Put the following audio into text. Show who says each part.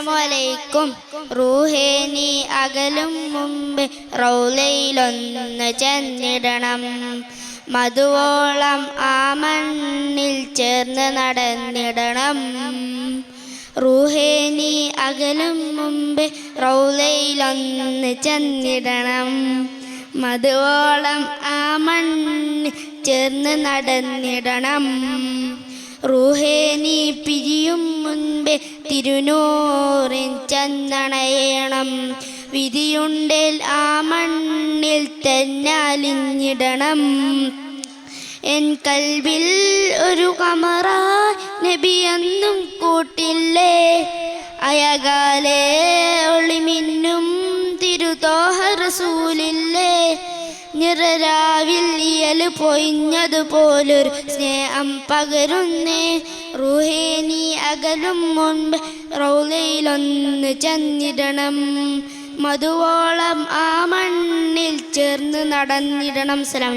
Speaker 1: അസ്സലാമലൈക്കും. റൂഹേ അകലും മുമ്പ് റൗലയിലൊന്ന് ചെന്നിടണം. മധുവോളം ആ മണ്ണിൽ ചേർന്ന് നടന്നിടണം. റൂഹേ നീ അകലും മുമ്പ് റൗലയിലൊന്ന് ചെന്നിടണം. മധുവോളം ആ മണ്ണിൽ ചേർന്ന് നടന്നിടണം. റൂഹേ മുൻപേ തിരുനൂറിൻ ചന്ദണയണം വിധിയുണ്ടേൽ ആ മണ്ണിൽ തന്നാലിഞ്ഞിടണം എൻ കൽവിൽ ഒരു കമറ നബിയെന്നും കൂട്ടില്ലേ. അയകാലേ ഒളിമിന്നും തിരുതോഹ റസൂലില്ലേ. നിറരാവിൽ ഇയൽ പൊയിഞ്ഞതുപോലൊരു സ്നേഹം പകരുന്നേ. റുഹേ നീ അകലും മുൻപ് റൗലയിലൊന്ന് ചെന്നിടണം. മധുവോളം ആ മണ്ണിൽ ചേർന്ന് നടന്നിടണം. സലാം